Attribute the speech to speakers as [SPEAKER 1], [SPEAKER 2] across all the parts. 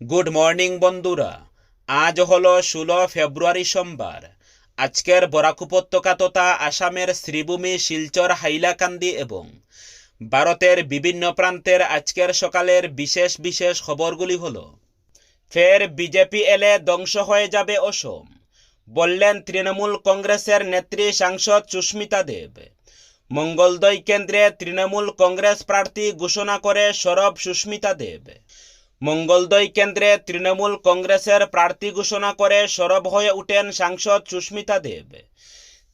[SPEAKER 1] Good morning বন্ধুরা। আজ হলো ষোলো ফেব্রুয়ারি সোমবার। আজকের বরাক উপত্যকা তথা আসামের শ্রীভূমি শিলচর, হাইলাকান্দি এবং ভারতের বিভিন্ন প্রান্তের আজকের সকালের বিশেষ বিশেষ খবরগুলি হল, ফের বিজেপি এলে ধ্বংস হয়ে যাবে অসম, বললেন তৃণমূল কংগ্রেসের নেত্রী সাংসদ সুস্মিতা দেব। মঙ্গলদৈ কেন্দ্রে তৃণমূল কংগ্রেস প্রার্থী ঘোষণা করে সরব সুস্মিতা দেব। মঙ্গলদৈ কেন্দ্রে তৃণমূল কংগ্রেসের প্রার্থী ঘোষণা করে সরব হয়ে উঠেন সাংসদ সুস্মিতা দেব।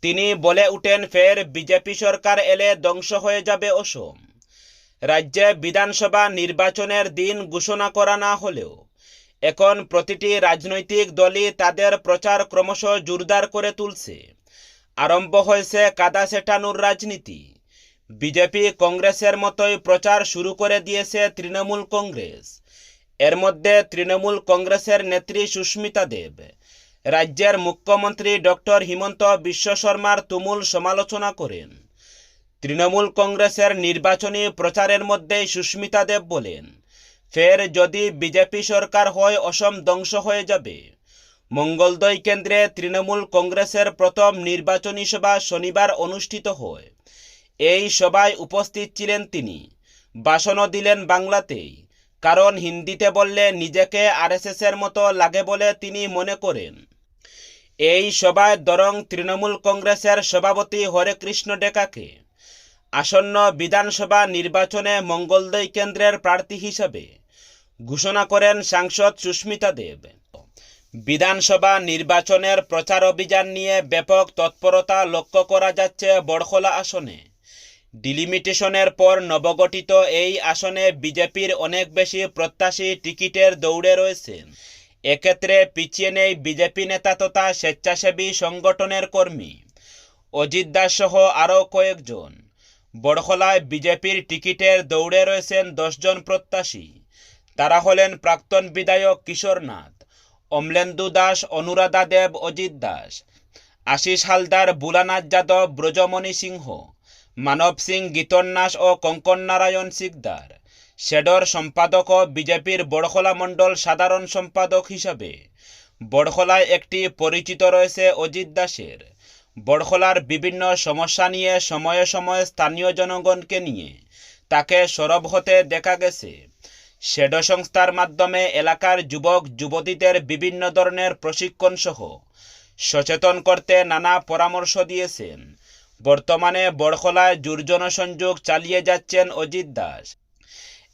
[SPEAKER 1] তিনি বলে উঠেন, ফের বিজেপি সরকার এলে ধ্বংস হয়ে যাবে অসম। রাজ্যে বিধানসভা নির্বাচনের দিন ঘোষণা করা না হলেও এখন প্রতিটি রাজনৈতিক দলই তাদের প্রচার ক্রমশ জোরদার করে তুলছে। আরম্ভ হয়েছে কাদা সেটানুর রাজনীতি। বিজেপি কংগ্রেসের মতোই প্রচার শুরু করে দিয়েছে তৃণমূল কংগ্রেস। এর মধ্যে তৃণমূল কংগ্রেসের নেত্রী সুস্মিতা দেব, রাজ্যের মুখ্যমন্ত্রী ডক্টর হিমন্ত বিশ্ব শর্মার তুমুল সমালোচনা করেন। তৃণমূল কংগ্রেসের নির্বাচনী প্রচারের মধ্যেই সুস্মিতা দেব বলেন, ফের যদি বিজেপি সরকার হয় অসম ধ্বংস হয়ে যাবে। মঙ্গলদৈ কেন্দ্রে তৃণমূল কংগ্রেসের প্রথম নির্বাচনী সভা শনিবার অনুষ্ঠিত হয়। এই সভায় উপস্থিত ছিলেন তিনি। ভাষণও দিলেন বাংলাতেই। কারণ হিন্দিতে বললে নিজেকে আরএসএসের মতো লাগে বলে তিনি মনে করেন। এই সভায় দরং তৃণমূল কংগ্রেসের সভাপতি হরেকৃষ্ণ ডেকাকে আসন্ন বিধানসভা নির্বাচনে মঙ্গলদৈ কেন্দ্রের প্রার্থী হিসাবে ঘোষণা করেন সাংসদ সুস্মিতা দেব। বিধানসভা নির্বাচনের প্রচার অভিযান নিয়ে ব্যাপক তৎপরতা লক্ষ্য করা যাচ্ছে বড়খোলা আসনে। ডিলিমিটেশনের পর নবগঠিত এই আসনে বিজেপির অনেক বেশি প্রত্যাশী টিকিটের দৌড়ে রয়েছে। এক্ষেত্রে পিছিয়ে নেই বিজেপি নেতা তথা স্বেচ্ছাসেবী সংগঠনের কর্মী। অজিত দাস সহ আরও কয়েকজন। বড়খলায় বিজেপির টিকিটের দৌড়ে রয়েছেন দশজন প্রত্যাশী। তারা হলেন প্রাক্তন বিধায়ক কিশোর নাথ, অমলেন্দু দাস, অনুরাধা দেব, অজিত দাস, আশিস হালদার, বুলানাথ যাদব, ব্রজমণি সিংহ মানব সিং গীতন্যাস ও কঙ্কন নারায়ণ সিকদার। শেডর সম্পাদক ও বিজেপির বড়খলা মণ্ডল সাধারণ সম্পাদক হিসাবে। বড়খলায় একটি পরিচিত রয়েছে অজিত দাসের। বড়খলার বিভিন্ন সমস্যা নিয়ে সময়ে সময়ে স্থানীয় জনগণকে নিয়ে তাকে সরব হতে দেখা গেছে। শেডো সংস্থার মাধ্যমে এলাকার যুবক, যুবতীদের বিভিন্ন ধরনের প্রশিক্ষণ সহ সচেতন করতে নানা পরামর্শ দিয়েছেন। বর্তমানে বড়খলায় জনসংযোগ চালিয়ে যাচ্ছেন অজিত দাস।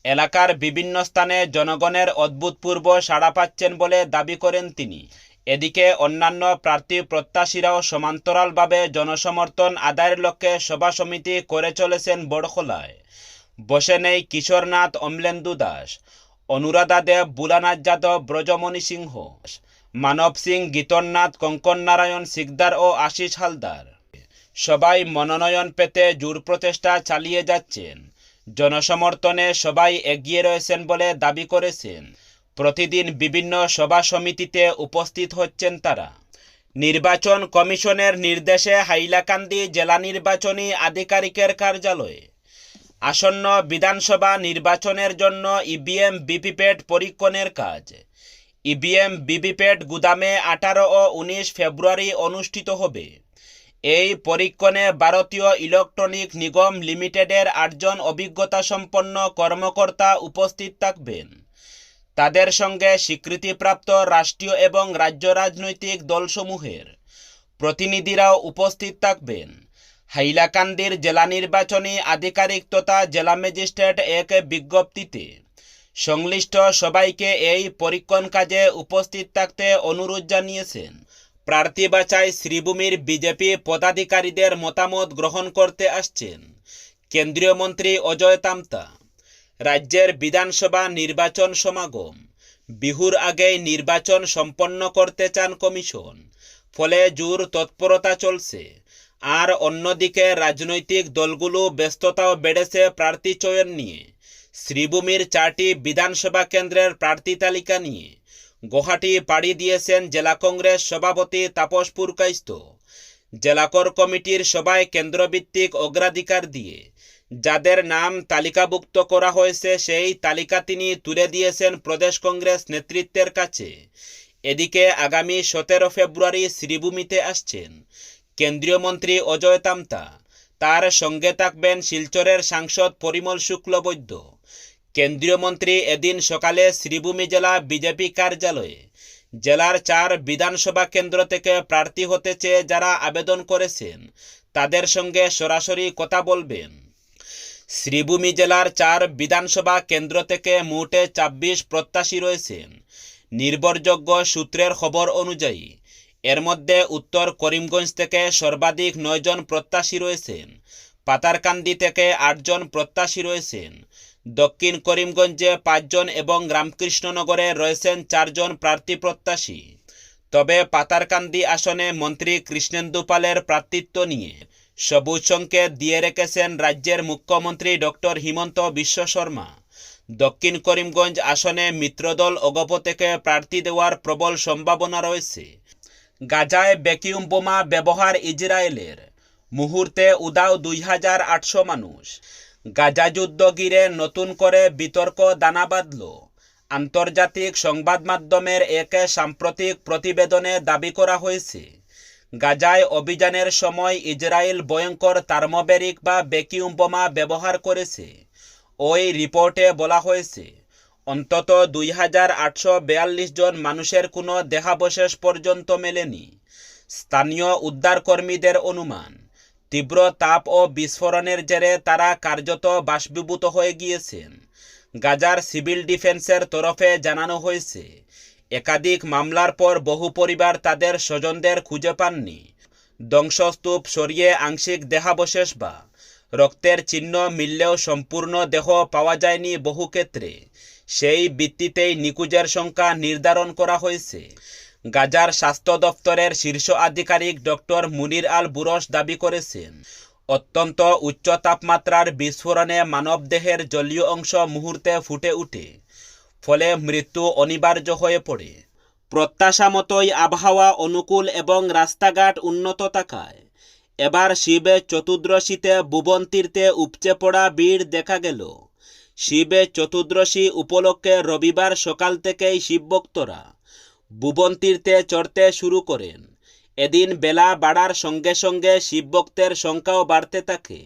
[SPEAKER 1] এলাকার বিভিন্ন স্থানে জনগণের অদ্ভুতপূর্ব সাড়া পাচ্ছেন বলে দাবি করেন তিনি। এদিকে অন্যান্য প্রার্থী প্রত্যাশীরাও সমান্তরালভাবে জনসমর্থন আদায়ের লক্ষ্যে সভা সমিতি করে চলেছেন বড়খলায় বসে নেই কিশোরনাথ অমলেন্দু দাস, অনুরাধা দেব, বুলানাথ যাদব, ব্রজমণি সিংহ, মানব সিং, গীতননাথ, কঙ্কন নারায়ণ, সিকদার ও আশিস হালদার। সবাই মনোনয়ন পেতে জোর প্রচেষ্টা চালিয়ে যাচ্ছেন। জনসমর্থনে সবাই এগিয়ে রয়েছেন বলে দাবি করেছেন। প্রতিদিন বিভিন্ন সভা সমিতিতে উপস্থিত হচ্ছেন তারা। নির্বাচন কমিশনের নির্দেশে হাইলাকান্দি জেলা নির্বাচনী আধিকারিকের কার্যালয়ে আসন্ন বিধানসভা নির্বাচনের জন্য ইভিএম ভিভিপ্যাট পরীক্ষণের কাজ। ইভিএম ভিভিপ্যাট গুদামে আঠারো ও উনিশ ফেব্রুয়ারি অনুষ্ঠিত হবে। এই পরীক্ষণে ভারতীয় ইলেকট্রনিক নিগম লিমিটেডের আটজন অভিজ্ঞতা সম্পন্ন কর্মকর্তা উপস্থিত থাকবেন। তাদের সঙ্গে স্বীকৃতিপ্রাপ্ত রাষ্ট্রীয় এবং রাজ্য রাজনৈতিক দলসমূহের প্রতিনিধিরাও উপস্থিত থাকবেন। হাইলাকান্দির জেলা নির্বাচনী আধিকারিক তথা জেলা ম্যাজিস্ট্রেট এক বিজ্ঞপ্তিতে সংশ্লিষ্ট সবাইকে এই পরীক্ষণ কাজে উপস্থিত থাকতে অনুরোধ জানিয়েছেন। প্রার্থী বাছাই শ্রীভূমির বিজেপি পদাধিকারীদের মতামত গ্রহণ করতে আসছেন। কেন্দ্রীয় মন্ত্রী অজয় তামতা, রাজ্যের বিধানসভা নির্বাচন সমাগম, বিহুর আগেই নির্বাচন সম্পন্ন করতে চান কমিশন, ফলে জোর তৎপরতা চলছে। আর অন্যদিকে রাজনৈতিক দলগুলো ব্যস্ততাও বেড়েছে প্রার্থী চয়ন নিয়ে। শ্রীভূমির চারটি বিধানসভা কেন্দ্রের প্রার্থী তালিকা নিয়ে গুয়াহাটি পাড়ি দিয়েছেন জেলা কংগ্রেস সভাপতি তাপস পুরকাইস্ত। জেলা কর কমিটির সভায় কেন্দ্রভিত্তিক অগ্রাধিকার দিয়ে যাদের নাম তালিকাভুক্ত করা হয়েছে, সেই তালিকা তিনি তুলে দিয়েছেন প্রদেশ কংগ্রেস নেতৃত্বের কাছে। এদিকে আগামী সতেরো ফেব্রুয়ারি শ্রীভূমিতে আসছেন কেন্দ্রীয় মন্ত্রী অজয় তামতা। তার সঙ্গে থাকবেন শিলচরের সাংসদ পরিমল শুক্লবৈদ্য। কেন্দ্রীয় মন্ত্রী এদিন সকালে শ্রীভূমি জেলা বিজেপি কার্যালয়ে জেলার চার বিধানসভা কেন্দ্র থেকে প্রার্থী হতে চেয়ে যারা আবেদন করেছেন, তাদের সঙ্গে সরাসরি কথা বলবেন। শ্রীভূমি জেলার চার বিধানসভা কেন্দ্র থেকে মোটে ছাব্বিশ প্রত্যাশী রয়েছেন। নির্ভরযোগ্য সূত্রের খবর অনুযায়ী, এর মধ্যে উত্তর করিমগঞ্জ থেকে সর্বাধিক নয়জন প্রত্যাশী রয়েছেন, পাতারকান্দি থেকে আটজন প্রত্যাশী রয়েছেন দক্ষিণ করিমগঞ্জে পাঁচজন এবং রামকৃষ্ণনগরে রয়েছেন চারজন প্রার্থী প্রত্যাশী। তবে পাতারকান্দি আসনে মন্ত্রী কৃষ্ণেন্দু পালের প্রার্থিত্ব নিয়ে সবুজ সংকেত দিয়ে রেখেছেন রাজ্যের মুখ্যমন্ত্রী ডক্টর হিমন্ত বিশ্ব শর্মা। দক্ষিণ করিমগঞ্জ আসনে মিত্রদল অগপ থেকে প্রার্থী দেওয়ার প্রবল সম্ভাবনা রয়েছে। গাজায় ভ্যাকিউম বোমা ব্যবহার ইসরায়েলের মুহূর্তে উদাও দুই হাজার আটশো মানুষ। গাজা যুদ্ধ ঘিরে নতুন করে বিতর্ক দানা বাঁধল। আন্তর্জাতিক সংবাদ মাধ্যমের এক সাম্প্রতিক প্রতিবেদনে দাবি করা হয়েছে, গাজায় অভিযানের সময় ইসরায়েল ভয়ঙ্কর থার্মোবেরিক বা ভ্যাকিউম বোমা ব্যবহার করেছে। ওই রিপোর্টে বলা হয়েছে, অন্তত দুই হাজার আটশো বেয়াল্লিশ জন মানুষের কোনো দেহাবশেষ পর্যন্ত মেলেনি। স্থানীয় উদ্ধারকর্মীদের অনুমান তীব্র তাপ ও বিস্ফোরণের জেরে তারা কার্যত বাষ্পীভূত হয়ে গিয়েছেন। গাজার সিভিল ডিফেন্সের তরফে জানানো হয়েছে, একাধিক মামলার পর বহু পরিবার তাদের স্বজনদের খুঁজে পাননি। ধ্বংসস্তূপ সরিয়ে আংশিক দেহাবশেষ বা রক্তের চিহ্ন মিললেও সম্পূর্ণ দেহ পাওয়া যায়নি বহু ক্ষেত্রে। সেই ভিত্তিতেই নিকুজের সংখ্যা নির্ধারণ করা হয়েছে। গাজার স্বাস্থ্য দপ্তরের শীর্ষ আধিকারিক ডক্টর মুনির আল বুরস দাবি করেছেন, অত্যন্ত উচ্চ তাপমাত্রার বিস্ফোরণে মানবদেহের জলীয় অংশ মুহূর্তে ফুটে ওঠে ফলে মৃত্যু অনিবার্য হয়ে পড়ে। প্রত্যাশা মতোই আবহাওয়া অনুকূল এবং রাস্তাঘাট উন্নত থাকায়, এবার শিবে চতুর্দশীতে ভুবন তীর্থে উপচে পড়া ভিড় দেখা গেল। শিবে চতুর্দশী উপলক্ষে রবিবার সকাল থেকেই শিবভক্তরা ভুবন তীর্থে চড়তে শুরু করেন। এদিন বেলা বাড়ার সঙ্গে সঙ্গে শিবভক্তের সংখ্যাও বাড়তে থাকে।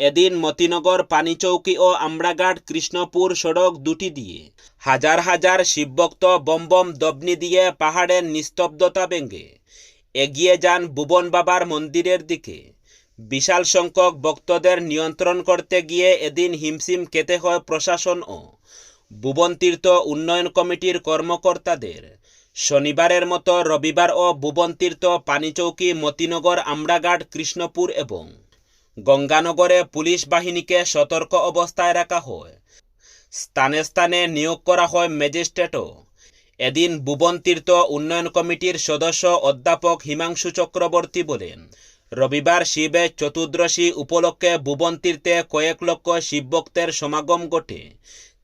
[SPEAKER 1] এদিন মতিনগর, পানিচৌকি ও আমরাঘাট কৃষ্ণপুর সড়ক দুটি দিয়ে হাজার হাজার শিবভক্ত বম বম দবনি দিয়ে পাহাড়ের নিস্তব্ধতা ভেঙে এগিয়ে যান ভুবন বাবার মন্দিরের দিকে। বিশাল সংখ্যক ভক্তদের নিয়ন্ত্রণ করতে গিয়ে এদিন হিমশিম খেতে হয় প্রশাসন ও ভুবন তীর্থ উন্নয়ন কমিটির কর্মকর্তাদের। শনিবারের মতো রবিবার ও ভুবন তীর্থ, পানিচৌকি, মতিনগর, আমরাঘাট, কৃষ্ণপুর এবং গঙ্গানগরে পুলিশ বাহিনীকে সতর্ক অবস্থায় রাখা হয়। স্থানে স্থানে নিয়োগ করা হয় ম্যাজিস্ট্রেটও। এদিন ভুবন তীর্থ উন্নয়ন কমিটির সদস্য অধ্যাপক হিমাংশু চক্রবর্তী বলেন, রবিবার শিবের চতুর্দশী উপলক্ষে ভুবন তীর্থে কয়েক লক্ষ শিবভক্তের সমাগম ঘটে।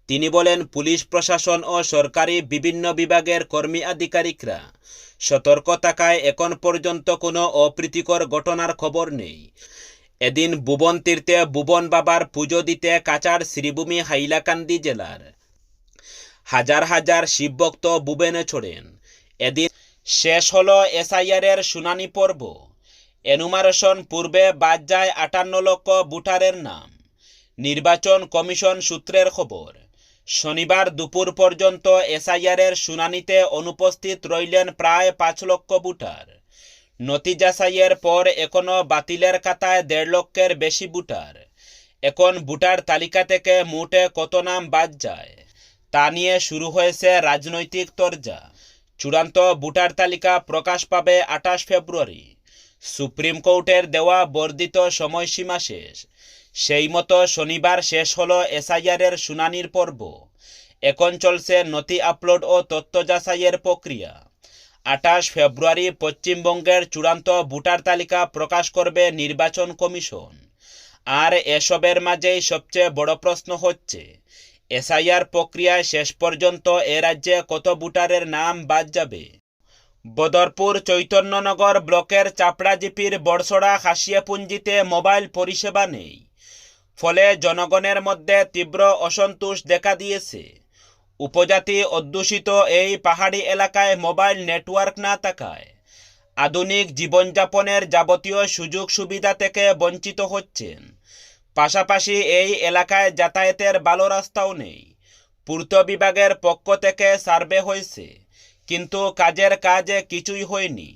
[SPEAKER 1] তিনি বলেন, পুলিশ প্রশাসন ও সরকারি বিভিন্ন বিভাগের কর্মী আধিকারিকরা সতর্ক থাকায় এখন পর্যন্ত কোনো অপ্রীতিকর ঘটনার খবর নেই। এদিন ভুবন তীর্থে ভুবন বাবার পুজো দিতে কাচার শ্রীভূমি হাইলাকান্দি জেলার হাজার হাজার শিবভক্ত বুবেনে ছোড়েন। এদিন শেষ হলো এসআইআরের শুনানি পর্ব। এনুমারেশন পূর্বে বাদ যায় আটান্ন লক্ষ ভোটারের নাম। নির্বাচন কমিশন সূত্রের খবর। শনিবার দুপুর পর্যন্ত এসআইআরের শুনানিতে অনুপস্থিত রইলেন প্রায় পাঁচ লক্ষ ভোটার। নথি যাচাইয়ের পর এখনও বাতিলের খাতায় দেড় লক্ষের বেশি ভোটার। এখন ভোটার তালিকা থেকে মোটে কত নাম বাদ যায়, তা নিয়ে শুরু হয়েছে রাজনৈতিক তরজা। চূড়ান্ত ভোটার তালিকা প্রকাশ পাবে আঠাশ ফেব্রুয়ারি। সুপ্রিম কোর্টের দেওয়া বর্ধিত সময়সীমা শেষ। সেই মতো শনিবার শেষ হলো এসআইআরের শুনানির পর্ব। এখন চলছে নথি আপলোড ও তথ্য যাচাইয়ের প্রক্রিয়া। আঠাশ ফেব্রুয়ারি পশ্চিমবঙ্গের চূড়ান্ত ভোটার তালিকা প্রকাশ করবে নির্বাচন কমিশন। আর এসবের মাঝেই সবচেয়ে বড় প্রশ্ন হচ্ছে, এসআইআর প্রক্রিয়ায় শেষ পর্যন্ত এ রাজ্যে কত ভোটারের নাম বাদ যাবে? বদরপুর চৈতন্যনগর ব্লকের চাপড়াজিপির বড়সড়া হাসিয়াপুঞ্জিতে মোবাইল পরিষেবা নেই। ফলে জনগণের মধ্যে তীব্র অসন্তোষ দেখা দিয়েছে। উপজাতি অধ্যুষিত এই পাহাড়ি এলাকায় মোবাইল নেটওয়ার্ক না থাকায় আধুনিক জীবনযাপনের যাবতীয় সুযোগ সুবিধা থেকে বঞ্চিত হচ্ছেন। পাশাপাশি এই এলাকায় যাতায়াতের ভালো রাস্তাও নেই। পূর্ত বিভাগের পক্ষ থেকে সার্ভে হয়েছে, কিন্তু কাজের কাজে কিছুই হয়নি।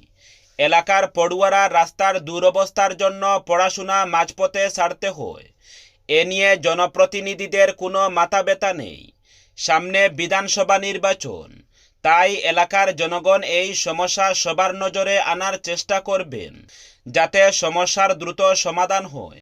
[SPEAKER 1] এলাকার পড়ুয়ারা রাস্তার দুরবস্থার জন্য পড়াশোনা মাঝপথে ছাড়তে হয়। এ নিয়ে জনপ্রতিনিধিদের কোনো মাথা ব্যথা নেই। সামনে বিধানসভা নির্বাচন। তাই এলাকার জনগণ এই সমস্যা সবার নজরে আনার চেষ্টা করবেন, যাতে সমস্যার দ্রুত সমাধান হয়।